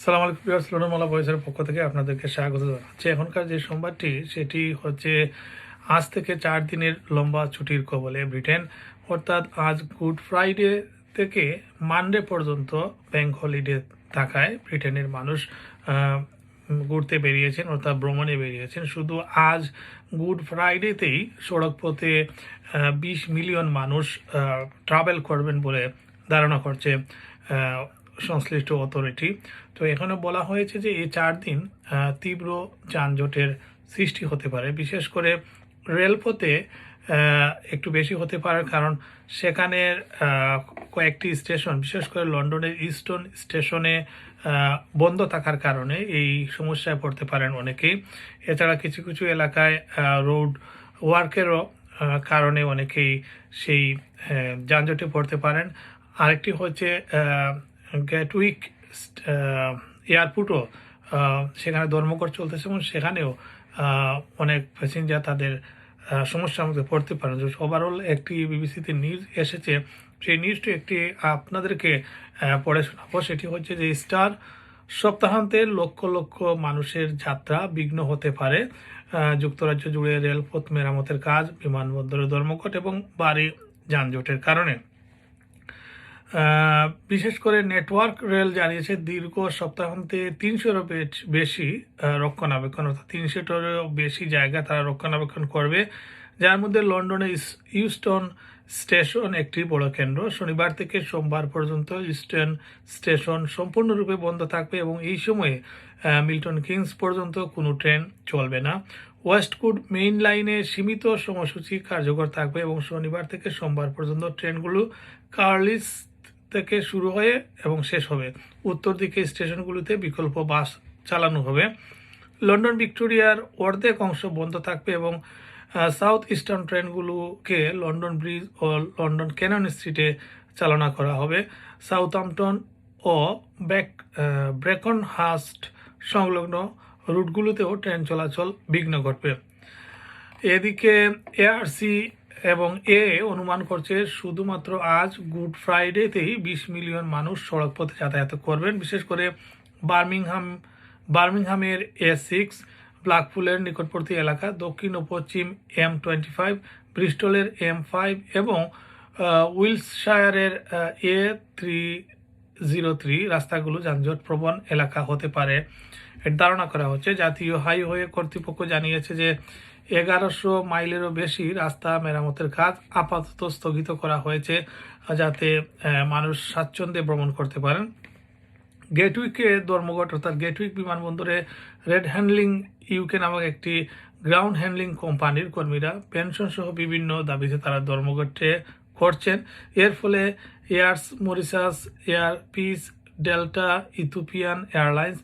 সালাম আলাইকুম প্রিয় স্লোনমালা বয়সের পক্ষ থেকে আপনাদেরকে স্বাগত জানাচ্ছি। এখনকার যে সোমবারটি সেটি হচ্ছে আজ থেকে চার দিনের লম্বা ছুটির কবলে ব্রিটেন। অর্থাৎ আজ গুড ফ্রাইডে থেকে মানডে পর্যন্ত ব্যাংক হলিডে থাকায় ব্রিটেনের মানুষ ঘুরতে বেরিয়েছেন, অর্থাৎ ভ্রমণে বেরিয়েছেন। শুধু আজ গুড ফ্রাইডেতেই সড়ক পথে বিশ মিলিয়ন মানুষ ট্রাভেল করবেন বলে ধারণা করছে সংশ্লিষ্ট অথরিটি তো এখানে বলা হয়েছে যে এই চার দিন তীব্র যানজটের সৃষ্টি হতে পারে। বিশেষ করে রেলপথে একটু বেশি হতে পারে কারণ সেখানের কয়েকটি স্টেশন, বিশেষ করে লন্ডনের ইস্টন স্টেশনে বন্ধ থাকার কারণে এই সমস্যায় পড়তে পারেন অনেকেই। এছাড়া কিছু কিছু এলাকায় রোড ওয়ার্কেরও কারণে অনেকেই সেই যানজটে পড়তে পারেন। আরেকটি হচ্ছে গেটউইক এয়ারপোর্টও সেখানে ধর্মঘট চলতেছে এবং সেখানেও অনেক প্যাসেঞ্জার তাদের সমস্যার মধ্যে পড়তে পারেন ওভারঅল একটি বিবিসিতে নিউজ এসেছে। সেই নিউজটি একটি আপনাদেরকে পড়ে শোনাবো। সেটি হচ্ছে যে স্টার সপ্তাহান্তে লক্ষ লক্ষ মানুষের যাত্রা বিঘ্ন হতে পারে। যুক্তরাজ্য জুড়ে রেলপথ মেরামতের কাজ বিমানবন্দরের ধর্মঘট এবং বাড়ি যানজটের কারণে। বিশেষ করে নেটওয়ার্ক রেল জানিয়েছে দীর্ঘ সপ্তাহান্তে তিনশোরও বেশি রক্ষণাবেক্ষণ, অর্থাৎ তিনশোটারও বেশি জায়গা তারা রক্ষণাবেক্ষণ করবে। যার মধ্যে লন্ডনে ইউস্টন স্টেশন একটি বড় কেন্দ্র। শনিবার থেকে সোমবার পর্যন্ত ইস্টার্ন স্টেশন সম্পূর্ণরূপে বন্ধ থাকবে এবং এই সময়ে মিল্টন কিংস পর্যন্ত কোনো ট্রেন চলবে না। ওয়েস্টকুড মেইন লাইনে সীমিত সময়সূচি কার্যকর থাকবে এবং শনিবার থেকে সোমবার পর্যন্ত ট্রেনগুলো কার্লিস থেকে শুরু হয়ে এবং শেষ হবে। উত্তর দিকে স্টেশনগুলোতে বিকল্প বাস চালানো হবে। লন্ডন, ভিক্টোরিয়ার অর্ধেক অংশ বন্ধ থাকবে এবং সাউথ ইস্টার্ন ট্রেনগুলোকে লন্ডন ব্রিজ ও লন্ডন ক্যানন স্ট্রিটে চালনা করা হবে। সাউথহ্যাম্পটন ও ব্যাক ব্রেকন হাস্ট সংলগ্ন রুটগুলোতেও ট্রেন চলাচল বিঘ্ন ঘটবে। এদিকে এআরসি এবং এ অনুমান করছে শুধুমাত্র আজ গুড ফ্রাইডেতেই বিশ মিলিয়ন মানুষ সড়ক পথে যাতায়াত করবেন। বিশেষ করে বার্মিংহাম বার্মিংহামের এ সিক্স ব্ল্যাকপুলের নিকটবর্তী এলাকা দক্ষিণ ও পশ্চিম এম টোয়েন্টি ফাইভ ব্রিস্টলের এম ফাইভ এবং আহ, উইলসশায়ারের এ থ্রি জিরো থ্রি রাস্তাগুলো যানজট প্রবণ এলাকা হতে পারে। এর ধারণা করা হচ্ছে। জাতীয় হাইওয়ে কর্তৃপক্ষ জানিয়েছে যে এগারোশো মাইলেরও বেশি রাস্তা মেরামতের কাজ আপাতত স্থগিত করা হয়েছে যাতে মানুষ স্বাচ্ছন্দ্যে ভ্রমণ করতে পারেন। গেটউইকে ধর্মঘট অর্থাৎ গেটউইক বিমানবন্দরে রেড হ্যান্ডলিং ইউকে নামক একটি গ্রাউন্ড হ্যান্ডলিং কোম্পানির কর্মীরা পেনশন সহ বিভিন্ন দাবিতে তারা ধর্মঘটে করছেন। এর ফলে Air Mauritius Air Peace, Delta Ethiopian Airlines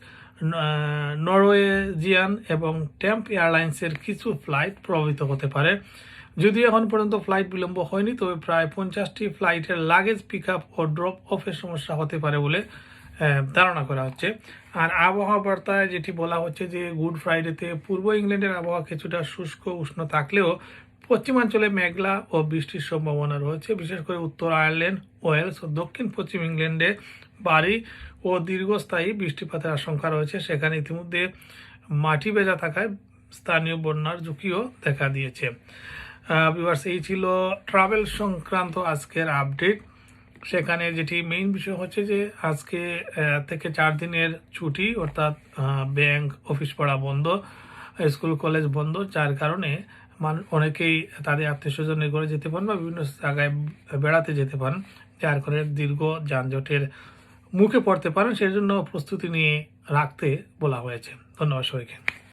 Norwegian এবং টেম্প এয়ারলাইন্সের কিছু ফ্লাইট প্রভাবিত হতে পারে। যদিও এখন পর্যন্ত ফ্লাইট বিলম্ব হয়নি, তবে প্রায় পঞ্চাশটি ফ্লাইটের লাগেজ পিক আপ ও ড্রপ অফের সমস্যা হতে পারে বলে ধারণা করা হচ্ছে। আর আবহাওয়া বার্তায় যেটি বলা হচ্ছে যে, গুড ফ্রাইডেতে পূর্ব ইংল্যান্ডের আবহাওয়া কিছুটা শুষ্ক, উষ্ণ থাকলেও পশ্চিমাঞ্চলে মেঘলা ও বৃষ্টির সম্ভাবনা রয়েছে। বিশেষ করে উত্তর আয়ারল্যান্ড, ওয়েলস ও দক্ষিণ পশ্চিম ইংল্যান্ডে ভারী ও দীর্ঘস্থায়ী বৃষ্টিপাতের আশঙ্কা রয়েছে। সেখানে ইতিমধ্যে মাটি ভেজা থাকায় স্থানীয় বন্যার ঝুঁকিও দেখা দিয়েছে। বিভার্স এই ছিল ট্রাভেল সংক্রান্ত আজকের আপডেট সেখানে যেটি মেইন বিষয় হচ্ছে যে আজকে থেকে চার দিনের ছুটি, অর্থাৎ ব্যাংক অফিস পড়া বন্ধ স্কুল কলেজ বন্ধ, যার কারণে মানুষ অনেকেই তাদের আত্মীয় স্বজনের ঘরে যেতে পারেন বা বিভিন্ন জায়গায় বেড়াতে যেতে পারেন যার কারণে দীর্ঘ যানজটের মুখে পড়তে পারেন সেই জন্য প্রস্তুতি নিয়ে রাখতে বলা হয়েছে। ধন্যবাদ সবাইকে।